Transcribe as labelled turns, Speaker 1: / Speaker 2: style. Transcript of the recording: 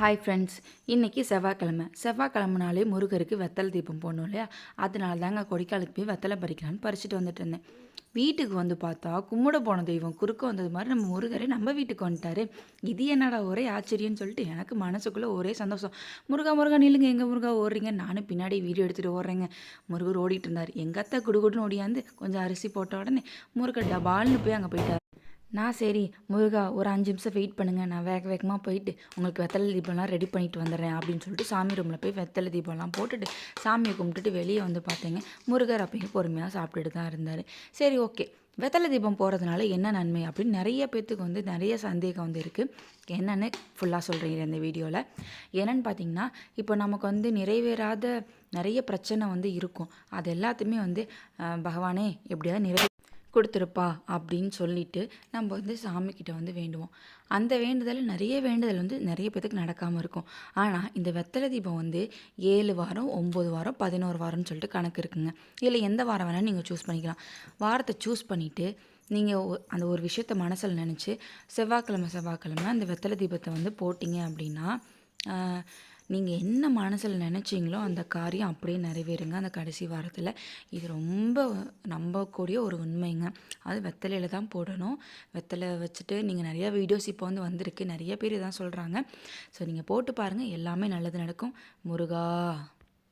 Speaker 1: Hi friends இன்றைக்கி செவ்வாய்க்கிழமை. செவ்வாய்க்கிழமைனாலே முருகருக்கு வெத்தலை தீபம் போடணும் இல்லையா? அதனால தாங்க கொடிக்காலுக்கு போய் வெத்தலை பறிக்கலான்னு பறிச்சுட்டு வந்துட்டு இருந்தேன். வீட்டுக்கு வந்து பார்த்தா கும்பிட போன தெய்வம் குறுக்க வந்தது மாதிரி நம்ம முருகரே நம்ம வீட்டுக்கு வந்துட்டாரு. இது என்னடா ஒரே ஆச்சரியம்னு சொல்லிட்டு எனக்கு மனசுக்குள்ளே ஒரே சந்தோஷம். முருகா முருகா நில்லுங்க. எங்கே முருகா ஓடுறீங்க? நானும் பின்னாடி வீடியோ எடுத்துகிட்டு ஓடுறேங்க. முருகர் ஓடிட்டு இருந்தார். எங்கள் அத்தை குடுகுடுன்னு ஓடியாந்து கொஞ்சம் அரிசி போட்ட உடனே முருகர் டபால்னு போய் அங்கே போயிட்டார். நான் சரி முருகா ஒரு அஞ்சு நிமிஷம் வெயிட் பண்ணுங்கள் நான் வேக வேகமாக போயிட்டு உங்களுக்கு வெத்தலை தீபம்லாம் ரெடி பண்ணிட்டு வந்துடுறேன் அப்படின்னு சொல்லிட்டு சாமி ரூமில் போய் வெத்தலை தீபம்லாம் போட்டுட்டு சாமியை கும்பிட்டுட்டு வெளியே வந்து பார்த்தேங்க. முருகர் அப்பயும் பொறுமையாக சாப்பிட்டுட்டு தான் இருந்தார். சரி ஓகே வெத்தலை தீபம் போகிறதுனால என்ன நன்மை அப்படின்னு நிறைய பேர்த்துக்கு வந்து நிறைய சந்தேகம் வந்து இருக்குது என்னென்னு ஃபுல்லாக சொல்கிறீங்க இந்த வீடியோவில் என்னென்னு பார்த்தீங்கன்னா இப்போ நமக்கு வந்து நிறைவேறாத நிறைய பிரச்சனை வந்து இருக்கும். அது எல்லாத்தையுமே வந்து பகவானே எப்படியாவது நிறைவே கொடுத்துருப்பா அப்படின்னு சொல்லிட்டு நம்ம வந்து சாமிக்கிட்ட வந்து வேண்டுவோம். அந்த வேண்டுதல் நிறைய வேண்டுதல் வந்து நிறைய பேத்துக்கு நடக்காமல் இருக்கும். ஆனால் இந்த வெத்தலை தீபம் வந்து ஏழு வாரம் ஒம்பது வாரம் பதினோரு வாரம்னு சொல்லிட்டு கணக்கு இருக்குங்க. இதில் எந்த வாரம் வேணாலும் நீங்கள் சூஸ் பண்ணிக்கலாம். வாரத்தை சூஸ் பண்ணிவிட்டு நீங்கள் அந்த ஒரு விஷயத்த மனசில் நினச்சி செவ்வாய்க்கிழமை செவ்வாய்க்கிழமை அந்த வெத்தலை தீபத்தை வந்து போட்டிங்க அப்படின்னா நீங்கள் என்ன மனசில் நினச்சிங்களோ அந்த காரியம் அப்படியே நிறைவேறுங்க. அந்த கடைசி வாரத்தில். இது ரொம்ப நம்பக்கூடிய ஒரு உண்மைங்க. அது வெத்தலையில் தான் போடணும். வெத்தலை வச்சுட்டு நீங்கள் நிறையா வீடியோஸ் இப்போ வந்து வந்திருக்கு. நிறைய பேர் இதான் சொல்கிறாங்க ஸோ நீங்கள் போட்டு பாருங்கள் எல்லாமே நல்லது நடக்கும். முருகா!